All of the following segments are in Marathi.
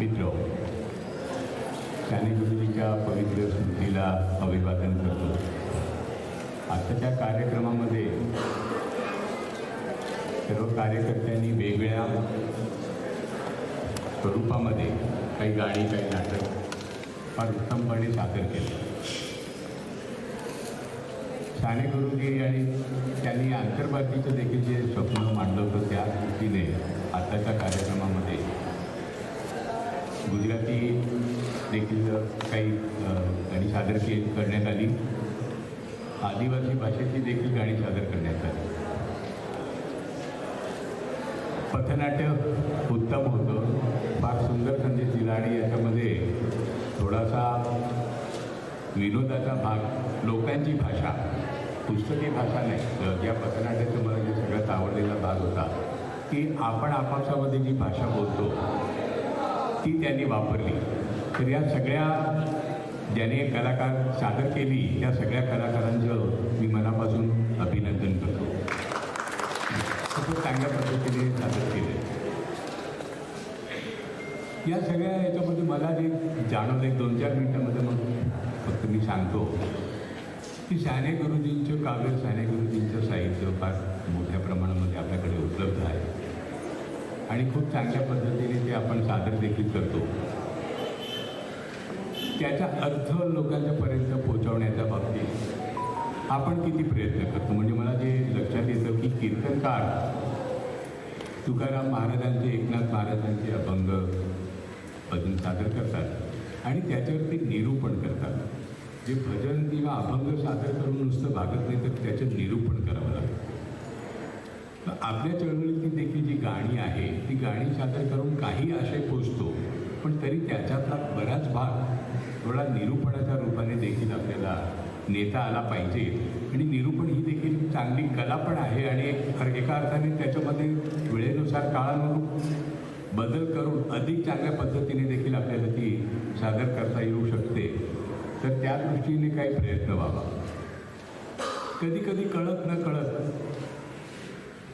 मित्र. ज्ञानी पवित्र स्मृतीला अभिवादन करतो. आजच्या कार्यक्रमामध्ये सर्व कार्यकर्त्यांनी वेगवेगळ्या स्वरूपामध्ये काही गाणी काही नाटक फार उत्तमपणे सादर केले. साने गुरुजी आणि त्यांनी आंतरभारतीचं देखील जे स्वप्न मांडलं होतं त्या दृष्टीने आताच्या कार्यक्रमामध्ये गुजराती देखील काही गाणी सादर के करण्यात आली. आदिवासी भाषेतली देखील गाणी सादर करण्यात आली. पथनाट्य उत्तम होतं. फार सुंदर संदेश दिला आणि याच्यामध्ये थोडासा विनोदाचा भाग लोकांची भाषा पुस्तकी भाषा नाही. या पथनाट्याचा मला जे सगळ्यात आवडलेला भाग होता की आपण आपापसामध्ये जी भाषा बोलतो ती त्यांनी वापरली. तर या सगळ्या ज्याने कलाकार सादर केली त्या सगळ्या कलाकारांचं मी मनापासून अभिनंदन करतो. खूप चांगल्या पद्धतीने सादर केले या सगळ्या याच्यामध्ये मला जे जाणवलं एक दोन चार मिनटामध्ये मग फक्त मी सांगतो की साने गुरुजींचं काव्य साने गुरुजींचं साहित्य फार मोठ्या प्रमाणामध्ये आपल्याकडे उपलब्ध आहे. आणि खूप चांगल्या पद्धतीने ते आपण सादर देखील करतो. त्याचा अर्थ लोकांच्यापर्यंत पोहोचवण्याच्या बाबतीत आपण किती प्रयत्न करतो? म्हणजे मला जे लक्षात येतं की कीर्तनकार तुकाराम महाराजांचे एकनाथ महाराजांचे अभंग भजन सादर करतात आणि त्याच्यावरती निरूपण करतात. जे भजन किंवा अभंग सादर करून नुसतं भागत नाही तर त्याचं निरूपण करावं लागतं. आपल्या चळवळीतली देखील जी गाणी आहे ती गाणी सादर करून काही आशय पोचतो पण तरी त्याच्यातला बराच भाग थोडा निरूपणाच्या रूपाने देखील आपल्याला नेता आला पाहिजे. आणि निरूपण ही देखील चांगली कला पण आहे आणि एका अर्थाने त्याच्यामध्ये वेळेनुसार काळानुरूप बदल करून अधिक चांगल्या पद्धतीने देखील आपल्याला ती सादर करता येऊ शकते. तर त्या दृष्टीने काही प्रयत्न व्हावा. कधी कधी कळत न कळत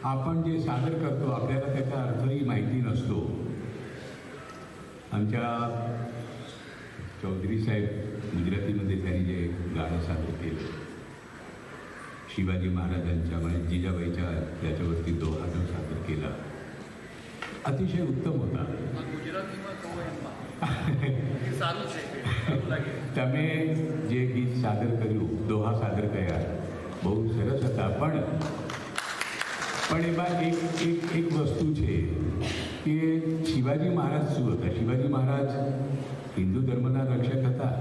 आपण जे सादर करतो आपल्याला त्याचा अर्थही माहिती नसतो आमच्या चौधरी साहेब गुजरातीमध्ये त्यांनी जे गाणं सादर केलं शिवाजी महाराजांच्या म्हणजे जिजाबाईच्या त्याच्यावरती दोहा जो सादर केला अतिशय उत्तम होता ગુજરાતીમાં કહો એમાં એ સારું છે સારું લાગે તમે જે ગીત સાદર કર્યું દોહા સાદર કર્યા બહુ સરસ હતા પણ પણ એમાં એક એક એક વસ્તુ છે કે શિવાજી મહારાજ શું હતા? શિવાજી મહારાજ હિન્દુ ધર્મના રક્ષક હતા.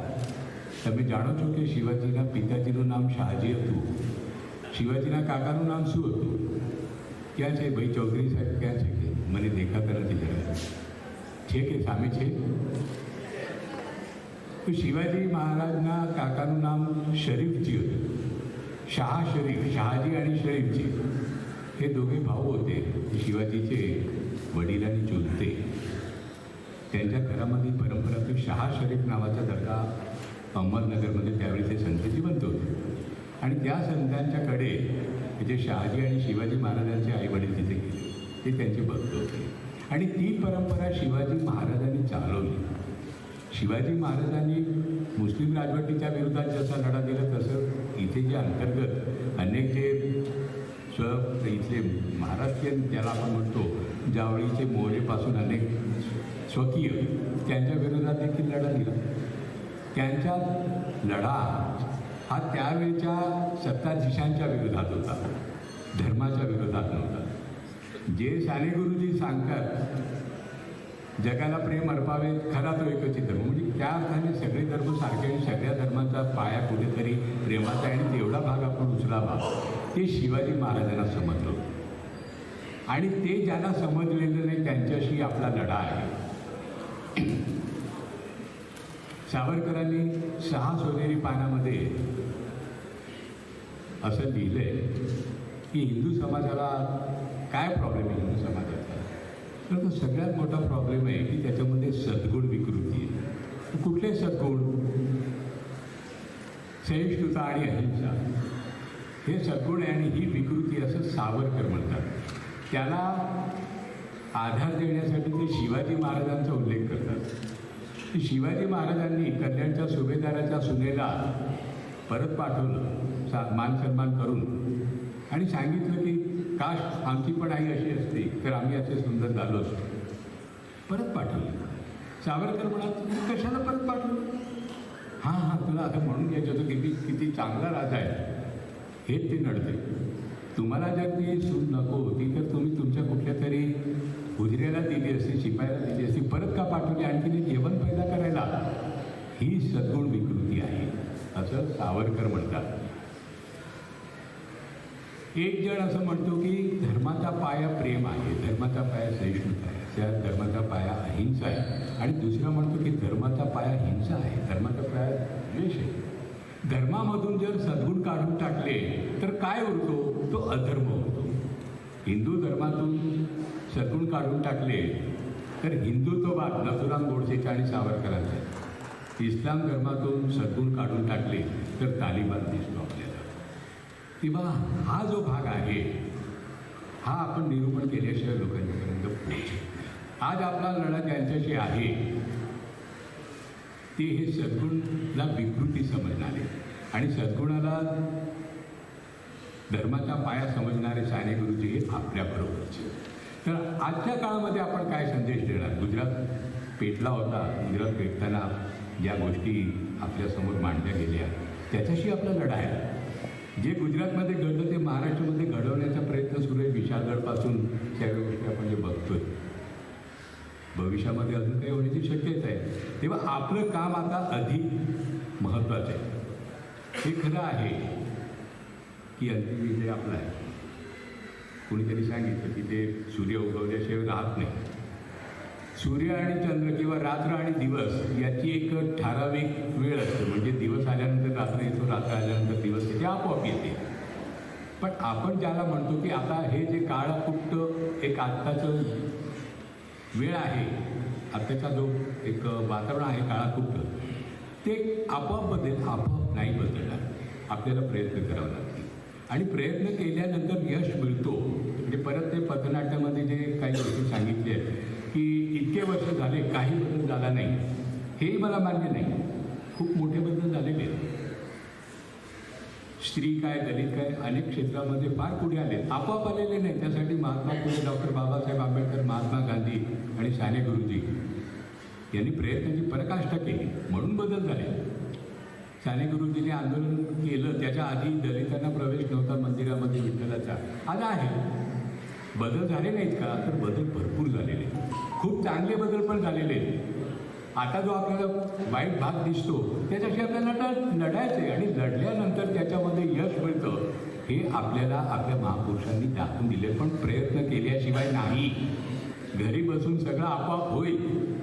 તમે જાણો છો કે શિવાજીના પિતાજીનું નામ શાહજી હતું. શિવાજીના કાકાનું નામ શું હતું? ક્યાં છે? ભાઈ ચૌધરી સાહેબ ક્યાં છે કે? મને દેખાતા નથી જરા. છે કે સામે છે? તો શિવાજી મહારાજના કાકાનું નામ શરીફજી હતું. શાહ શરીફ, શાહજી અને શરીફજી. हे दोघे भाऊ होते. शिवाजीचे वडील आणि चुलते. त्यांच्या घरामध्ये परंपरा शहा शरीफ नावाचा दर्गा अहमदनगरमध्ये त्यावेळी ते संत जिवंत होते. आणि त्या संतांच्याकडे जे शहाजी आणि शिवाजी महाराजांचे आई वडील तिथे गेले. ते त्यांचे भक्त होते. आणि ती परंपरा शिवाजी महाराजांनी चालवली. शिवाजी महाराजांनी मुस्लिम राजवटीच्या विरोधात जसा लढा दिला तसं इथे जे अंतर्गत अनेक जे इथले महाराष्ट्रीयन ज्याला आपण म्हणतो जावळीचे मोरेपासून अनेक स्वकीय त्यांच्या विरोधात देखील लढा दिला. त्यांचा लढा हा त्यावेळच्या सत्ताधीशांच्या विरोधात होता धर्माच्या विरोधात नव्हता. जे साने गुरुजी सांगतात जगाला प्रेम अर्पावे खरा तो एकच धर्म. म्हणजे त्या अर्थाने सगळे धर्म सारखे आणि सगळ्या धर्माचा पाया कुठेतरी प्रेमाचा आणि तेवढा भाग आपण उचलावा ते शिवाजी महाराजांना समजलं होतं. आणि ते ज्यांना समजलेलं नाही त्यांच्याशी आपला लढा आहे. सावरकरांनी सहा सोनेरी पानामध्ये असं लिहिलंय की हिंदू समाजाला काय प्रॉब्लेम आहे हिंदू समाजाचा? तर तो सगळ्यात मोठा प्रॉब्लेम आहे की त्याच्यामध्ये सद्गुण विकृती आहे. कुठले सद्गुण? सहिष्णुता आणि अहिंसा. हे सद्गुण आहे आणि ही विकृती असं सावरकर म्हणतात. त्याला आधार देण्यासाठी ते शिवाजी महाराजांचा उल्लेख करतात. की शिवाजी महाराजांनी कल्याणच्या सुभेदाराच्या सुनेला परत पाठवलं सा मान सन्मान करून. आणि सांगितलं की काश आमची पण आई अशी असते तर आम्ही असे सुंदर झालो असतो. परत पाठवलं. सावरकर म्हणाल कशाला परत पाठवलं? हां हां तुला असं म्हणून घ्यायचं होतं किती किती चांगला राजा आहे. हेच ते नडते तुम्हाला जर ती सूट नको होती तर तुम्ही तुमच्या कुठल्या तरी उजऱ्याला दिली असती शिपायला दिली असती परत का पाठवली? आणखी जेवण पैदा करायला. ही सद्गुण विकृती आहे. असं सावरकर म्हणतात. एक जण असं म्हणतो की धर्माचा पाया प्रेम आहे. धर्माचा पाया सहिष्णुता आहे. त्या धर्माचा पाया अहिंसा आहे. आणि दुसरा म्हणतो की धर्माचा पाया हिंसा आहे. धर्माचा पाया द्वेष आहे. धर्मामधून जर सद्गुण काढून टाकले तर काय उरतो? तो अधर्म होतो. हिंदू धर्मातून सद्गुण काढून टाकले तर हिंदुत्ववाद नथुराम गोडसेचा आणि सावरकरांचा. आहे. इस्लाम धर्मातून सद्गुण काढून टाकले तर तालिबान दिसतो आपल्याला. तेव्हा हा जो भाग आहे हा आपण निरूपण केल्याशिवाय लोकांच्यापर्यंत पोहोचत आज आपला लढा ज्यांच्याशी आहे. ते हे सद्गुणला विकृती समजणारे. आणि सद्गुणाला धर्माचा पाया समजणारे साने गुरुजी हे आपल्याबरोबरचे तर आजच्या काळामध्ये आपण काय संदेश देणार? गुजरात पेटला होता. गुजरात पेटताना ज्या गोष्टी आपल्यासमोर मांडल्या गेल्या. त्याच्याशी आपला लढा आहे. जे गुजरातमध्ये घडलं ते महाराष्ट्रामध्ये घडवण्याचा प्रयत्न सुरू आहे. विशाळगडपासून सगळ्या गोष्टी आपण जे बघतोय. भविष्यामध्ये अजून काही होण्याची शक्यता आहे. तेव्हा आपलं काम आता अधिक महत्त्वाचं आहे. हे खरं आहे की अंतिम विजय आपला आहे. कुणीतरी सांगितलं की ते सूर्य उगवल्याशिवाय राहत नाही. सूर्य आणि चंद्र किंवा रात्र आणि दिवस याची एक ठराविक वेळ असते. म्हणजे दिवस आल्यानंतर रात्र येतो रात्र आल्यानंतर दिवस येते आपोआप येते. पण आपण ज्याला म्हणतो की आता हे जे काळाकुट्ट एक आत्ताचं वेळ आहे आत्ताचा जो एक वातावरण आहे काळाकुट्ट ते आपोआप बदलेल आपोआप नाही बदलणार. आपल्याला प्रयत्न करावा लागतील. आणि प्रयत्न केल्यानंतर यश मिळतो. म्हणजे परत ते पथनाट्यामध्ये जे काही गोष्टी सांगितले आहेत की इतके वर्ष झाले काही बदल झाला नाही. हेही मला मान्य नाही. खूप मोठे बदल झालेले आहेत. स्त्री काय दलित काय अनेक क्षेत्रामध्ये फार पुढे आले. आपोआप आलेले नाही. त्यासाठी महात्मा फुले डॉक्टर बाबासाहेब आंबेडकर महात्मा गांधी आणि साने गुरुजी यांनी प्रयत्नांची पराकाष्ठा केली. म्हणून बदल झाले. साने गुरुजींनी आंदोलन केलं त्याच्या आधी दलितांना प्रवेश नव्हता मंदिरामध्ये विठ्ठलाचा. आज आहे. बदल झाले नाहीत का? तर बदल भरपूर झालेले आहेत. खूप चांगले बदल पण झालेले आहेत. आता जो आपल्याला वाईट भाग दिसतो त्याच्याशी आपल्याला लढा लढायचं आहे आणि लढल्यानंतर त्याच्यामध्ये यश मिळतं. हे आपल्याला आपल्या महापुरुषांनी दाखवून दिले पण प्रयत्न केल्याशिवाय नाही. घरी बसून सगळं आपोआप होईल.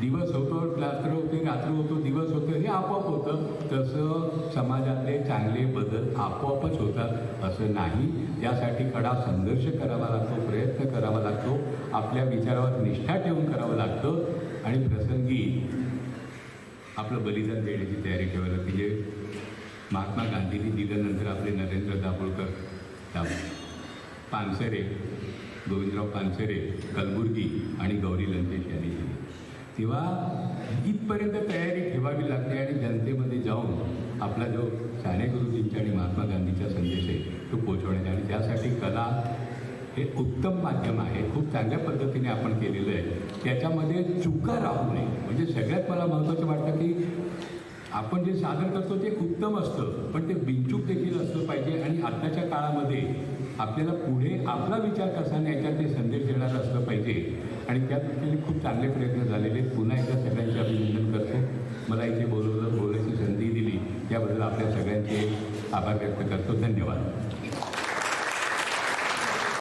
दिवस होतो रात्र होते रात्र होतो दिवस होतो हे आपोआप होतं. तसं समाजातले चांगले बदल आपोआपच होतात असं नाही. त्यासाठी कडा संघर्ष करावा लागतो प्रयत्न करावा लागतो आपल्या विचारावर निष्ठा ठेवून करावं लागतं. आणि प्रसंगी आपलं बलिदान देण्याची तयारी ठेवावी लागते. जे महात्मा गांधींनी दिल्यानंतर आपले नरेंद्र दाभोळकर दाभ पानसरे गोविंदराव पानसरे कलबुर्गी आणि गौरी लंकेश यांनी दिली. तेव्हा इथपर्यंत तयारी ठेवावी लागते आणि जनतेमध्ये जाऊन आपला जो साने गुरुजींच्या आणि महात्मा गांधीचा संदेश आहे तो पोचवण्याचा आणि त्यासाठी कला हे उत्तम माध्यम आहे. खूप चांगल्या पद्धतीने आपण केलेलं आहे. त्याच्यामध्ये चुका राहू नये. म्हणजे सगळ्यात मला महत्त्वाचं वाटतं की आपण जे सादर करतो ते उत्तम असतं पण ते बिनचूक देखील असलं पाहिजे आणि आत्ताच्या काळामध्ये आपल्याला पुढे आपला विचार कसा न्यायचा ते संदेश देणारं असलं पाहिजे. आणि त्या दृष्टीने खूप चांगले प्रयत्न झालेले आहेत. पुन्हा एकदा सगळ्यांचे अभिनंदन करतो. मला इथे बोलवलं बोलायची संधी दिली. त्याबद्दल आपल्या सगळ्यांचे आभार व्यक्त करतो. धन्यवाद.